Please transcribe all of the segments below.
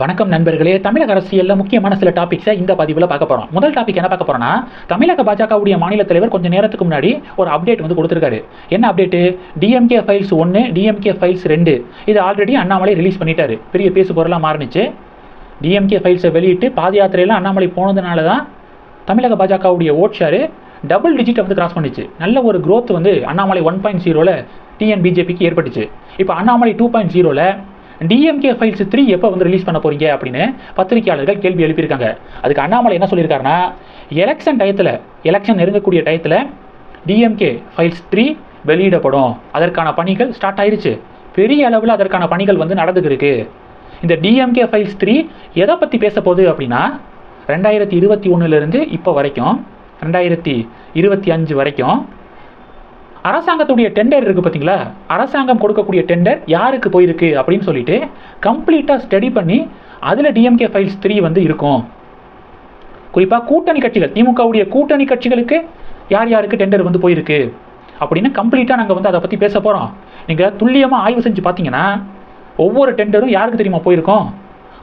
வணக்கம் நண்பர்களே. தமிழக அரசியலில் முக்கியமான சில டாபிக்ஸை இந்த பதிவில் பார்க்க போகிறோம் முதல் டாபிக் என்ன பார்க்க போகிறோம்னா தமிழக பாஜகவுடைய மாநில தலைவர் கொஞ்சம் நேரத்துக்கு முன்னாடி ஒரு அப்டேட் வந்து கொடுத்துருக்காரு. என்ன அப்டேட்டு டிஎம்கே ஃபைல்ஸ் ஒன்று டிஎம்கே ஃபைல்ஸ் ரெண்டு. இது ஆல்ரெடி அண்ணாமலை ரிலீஸ் பண்ணிட்டாரு. பெரிய பேசு பொருளாக மாறினுச்சு. டிஎம்கே ஃபைல்ஸை வெளியிட்டு பாத யாத்திரையில் அண்ணாமலை போனதுனால தான் தமிழக பாஜகவுடைய ஓட் ஷேரு டபுள் டிஜிட்டை வந்து கிராஸ் பண்ணிச்சு. நல்ல ஒரு க்ரோத் வந்து அண்ணாமலை ஒன் பாயிண்ட் ஜீரோவில் டிஎன் பிஜேபிக்கு ஏற்பட்டுச்சு. இப்போ அண்ணாமலை டூ பாயிண்ட் ஜீரோவில் டிஎம்கே ஃபைல்ஸ் த்ரீ எப்போ வந்து ரிலீஸ் பண்ண போறீங்க அப்படின்னு பத்திரிகையாளர்கள் கேள்வி எழுப்பியிருக்காங்க. அதுக்கு அண்ணாமலை என்ன சொல்லியிருக்காருன்னா எலெக்ஷன் டயத்தில் எலெக்ஷன் நெருங்கக்கூடிய டயத்தில் டிஎம்கே ஃபைல்ஸ் த்ரீ வெளியிடப்படும். அதற்கான பணிகள் ஸ்டார்ட் ஆயிருச்சு. பெரிய அளவில் அதற்கான பணிகள் வந்து நடந்துகிருக்கு இந்த டிஎம்கே ஃபைல்ஸ் த்ரீ எதை பற்றி பேச போகுது அப்படின்னா ரெண்டாயிரத்தி இருபத்தி ஒன்றுலேருந்து இப்போ வரைக்கும் ரெண்டாயிரத்தி இருபத்தி அஞ்சு வரைக்கும் அரசாங்கத்துடைய டெண்டர் இருக்குது பார்த்தீங்களா அரசாங்கம் கொடுக்கக்கூடிய டெண்டர் யாருக்கு போயிருக்கு அப்படின்னு சொல்லிட்டு கம்ப்ளீட்டாக ஸ்டடி பண்ணி அதில் டிஎம்கே ஃபைல்ஸ் த்ரீ வந்து இருக்கும். குறிப்பாக கூட்டணி கட்சிகள் திமுகவுடைய கூட்டணி கட்சிகளுக்கு யார் யாருக்கு டெண்டர் வந்து போயிருக்கு? அப்படின்னு கம்ப்ளீட்டாக நாங்கள் வந்து அதை பற்றி பேச போகிறோம் நீங்கள் துல்லியமாக ஆய்வு செஞ்சு பார்த்தீங்கன்னா ஒவ்வொரு டெண்டரும் யாருக்கு தெரியுமா போயிருக்கோம்?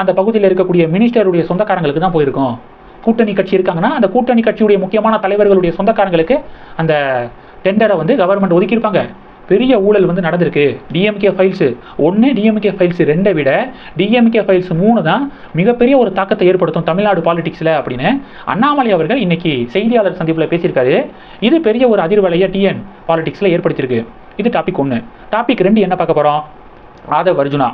அந்த பகுதியில் இருக்கக்கூடிய மினிஸ்டருடைய சொந்தக்காரங்களுக்கு தான் போயிருக்கோம். கூட்டணி கட்சி இருக்காங்கன்னா அந்த கூட்டணி கட்சியுடைய முக்கியமான தலைவர்களுடைய சொந்தக்காரங்களுக்கு அந்த டெண்டரை வந்து கவர்மெண்ட் ஒதுக்கியிருப்பாங்க. பெரிய ஊழல் வந்து நடந்திருக்கு. டிஎம்கே ஃபைல்ஸு ஒன்று டிஎம்கே ஃபைல்ஸ் ரெண்டை விட டிஎம்கே ஃபைல்ஸ் மூணு தான் மிகப்பெரிய ஒரு தாக்கத்தை ஏற்படுத்தும் தமிழ்நாடு பாலிடிக்ஸில் அப்படின்னு அண்ணாமலை அவர்கள் இன்னைக்கு செய்தியாளர் சந்திப்பில் பேசியிருக்காரு. இது பெரிய ஒரு அதிர்வலையை டிஎன் பாலிடிக்ஸில் ஏற்படுத்தியிருக்கு. இது டாபிக் ஒன்று டாபிக் ரெண்டு என்ன பார்க்க போகிறோம் ஆதவ் அர்ஜுனா.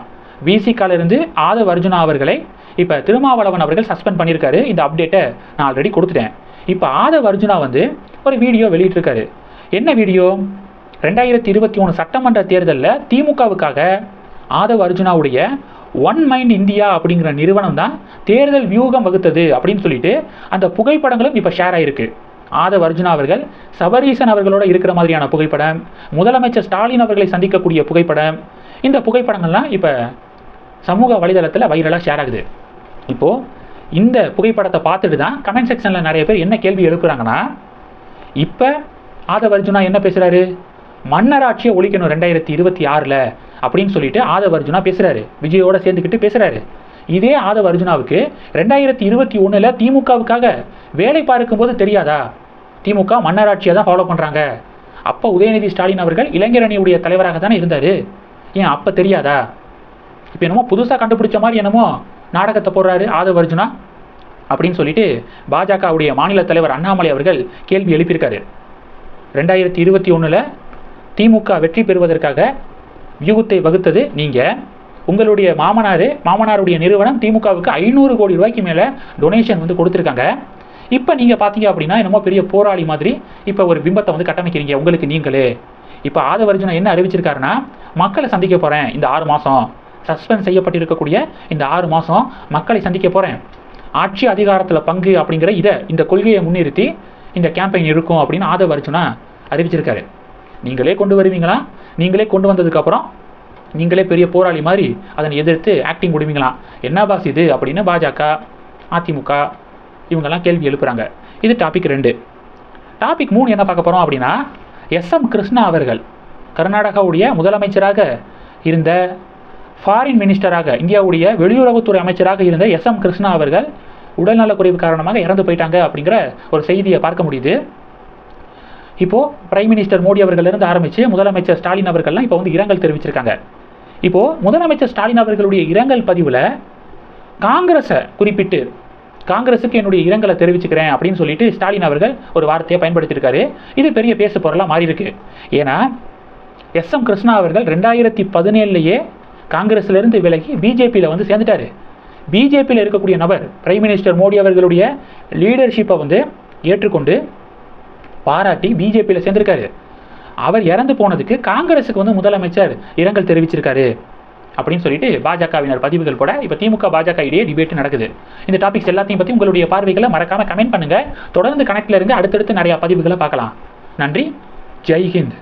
விசிகாலிருந்து ஆதவ் அர்ஜுனா அவர்களை இப்போ திருமாவளவன் அவர்கள் சஸ்பெண்ட் பண்ணியிருக்காரு. இந்த அப்டேட்டை நான் ஆல்ரெடி கொடுத்துட்டேன். இப்போ ஆதவ் அர்ஜுனா வந்து ஒரு வீடியோ வெளியிட்டிருக்காரு. என்ன வீடியோ? ரெண்டாயிரத்தி இருபத்தி ஒன்று சட்டமன்ற தேர்தலில் திமுகவுக்காக ஆதவ் அர்ஜுனாவுடைய ஒன் மைண்ட் இந்தியா அப்படிங்கிற நிறுவனம் தான் தேர்தல் வியூகம் வகுத்தது அப்படின்னு சொல்லிட்டு அந்த புகைப்படங்களும் இப்போ ஷேர் ஆயிருக்கு. ஆதவ் அர்ஜுனா அவர்கள் சபரீசன் அவர்களோட இருக்கிற மாதிரியான புகைப்படம் முதலமைச்சர் ஸ்டாலின் அவர்களை சந்திக்கக்கூடிய புகைப்படம் இந்த புகைப்படங்கள்லாம் இப்போ சமூக வலைதளத்தில் வைரலாக ஷேர் ஆகுது. இப்போது இந்த புகைப்படத்தை பார்த்துட்டு தான் கமெண்ட் செக்ஷனில் நிறைய பேர் என்ன கேள்வி எழுப்புறாங்கன்னா இப்போ ஆதவர்ஜுனா என்ன பேசுகிறாரு மன்னராட்சியை ஒழிக்கணும் ரெண்டாயிரத்தி இருபத்தி ஆறில் அப்படின்னு சொல்லிட்டு ஆதவர்ஜுனா பேசுகிறாரு விஜயோட சேர்ந்துக்கிட்டு பேசுகிறாரு இதே ஆதவர்ஜுனாவுக்கு ரெண்டாயிரத்தி இருபத்தி ஒன்றில் திமுகவுக்காக வேலை பார்க்கும்போது தெரியாதா? திமுக மன்னராட்சியை தான் ஃபாலோ பண்ணுறாங்க அப்போ உதயநிதி ஸ்டாலின் அவர்கள் இளைஞரணியுடைய தலைவராக தானே இருந்தார். ஏன் அப்போ தெரியாதா? இப்போ என்னமோ புதுசாக கண்டுபிடிச்ச மாதிரி என்னமோ நாடகத்தை போடுறாரு ஆதவர்ஜுனா அப்படின்னு சொல்லிட்டு பாஜகவுடைய மாநில தலைவர் அண்ணாமலை அவர்கள் கேள்வி எழுப்பியிருக்காரு. ரெண்டாயிரத்தி இருபத்தி ஒன்றில் திமுக வெற்றி பெறுவதற்காக வியூகத்தை வகுத்தது நீங்கள் உங்களுடைய மாமனார் மாமனாருடைய நிறுவனம் திமுகவுக்கு ஐநூறு கோடி ரூபாய்க்கு மேலே டொனேஷன் வந்து கொடுத்துருக்காங்க. இப்போ நீங்கள் பார்த்தீங்க அப்படின்னா என்னமோ பெரிய போராளி மாதிரி இப்போ ஒரு பிம்பத்தை வந்து கட்டமைக்கிறீங்க உங்களுக்கு நீங்களே. இப்போ ஆதவ என்ன அறிவிச்சிருக்காருன்னா மக்களை சந்திக்க போகிறேன் இந்த ஆறு மாதம் சஸ்பெண்ட் செய்யப்பட்டிருக்கக்கூடிய இந்த ஆறு மாதம் மக்களை சந்திக்க போகிறேன் ஆட்சி அதிகாரத்தில் பங்கு அப்படிங்கிற இதை இந்த கொள்கையை முன்னிறுத்தி இந்த கேம்பெயின் இருக்கும் அப்படின்னு ஆதவ அர்ஜுனா அறிவிச்சிருக்காரு. நீங்களே கொண்டு வருவீங்களா? நீங்களே கொண்டு வந்ததுக்கப்புறம் நீங்களே பெரிய போராளி மாதிரி அதனை எதிர்த்து ஆக்டிங் விடுவீங்களா என்ன பாஸ் இது? அப்படின்னு பாஜக அதிமுக இவங்கெல்லாம் கேள்வி எழுப்புறாங்க. இது டாபிக் ரெண்டு. டாபிக் மூணு என்ன பார்க்க போகிறோம் அப்படின்னா எஸ் எம் கிருஷ்ணா அவர்கள் கர்நாடகாவுடைய முதலமைச்சராக இருந்த ஃபாரின் மினிஸ்டராக இந்தியாவுடைய வெளியுறவுத்துறை அமைச்சராக இருந்த எஸ் எம் கிருஷ்ணா அவர்கள் உடல்நலக்குறைவு காரணமாக இறந்து போயிட்டாங்க அப்படிங்கிற ஒரு செய்தியை பார்க்க முடியுது. இப்போது பிரைம் மினிஸ்டர் மோடி அவர்களிருந்து ஆரம்பித்து முதலமைச்சர் ஸ்டாலின் அவர்கள்லாம் இப்போ வந்து இரங்கல் தெரிவிச்சிருக்காங்க. இப்போது முதலமைச்சர் ஸ்டாலின் அவர்களுடைய இரங்கல் பதிவில் காங்கிரஸை குறிப்பிட்டு காங்கிரஸுக்கு என்னுடைய இரங்கலை தெரிவிச்சுக்கிறேன் அப்படின்னு சொல்லிட்டு ஸ்டாலின் அவர்கள் ஒரு வார்த்தையை பயன்படுத்தியிருக்காரு. இது பெரிய பேசு பொருளாக மாறியிருக்கு ஏன்னா எஸ் எம் கிருஷ்ணா அவர்கள் ரெண்டாயிரத்தி பதினேழுலேயே காங்கிரஸ்லேருந்து விலகி பிஜேபியில் வந்து சேர்ந்துட்டாரு. பிஜேபியில் இருக்கக்கூடிய நபர் பிரைம் மினிஸ்டர் மோடி அவர்களுடைய லீடர்ஷிப்பை வந்து ஏற்றுக்கொண்டு பாராட்டி பிஜேபியில் சேர்ந்திருக்காரு. அவர் இறந்து போனதுக்கு காங்கிரஸுக்கு வந்து முதலமைச்சர் இரங்கல் தெரிவிச்சிருக்காரு அப்படின்னு சொல்லிட்டு பாஜகவினர் பதிவுகள் கூட இப்போ திமுக பாஜக இடையே டிபேட் நடக்குது. இந்த டாபிக்ஸ் எல்லாத்தையும் பற்றி உங்களுடைய பார்வைகளை மறக்காம கமெண்ட் பண்ணுங்கள் தொடர்ந்து கனெக்ட்ல இருந்து அடுத்தடுத்து நிறையா பதிவுகளை பார்க்கலாம். நன்றி. ஜெய்ஹிந்த்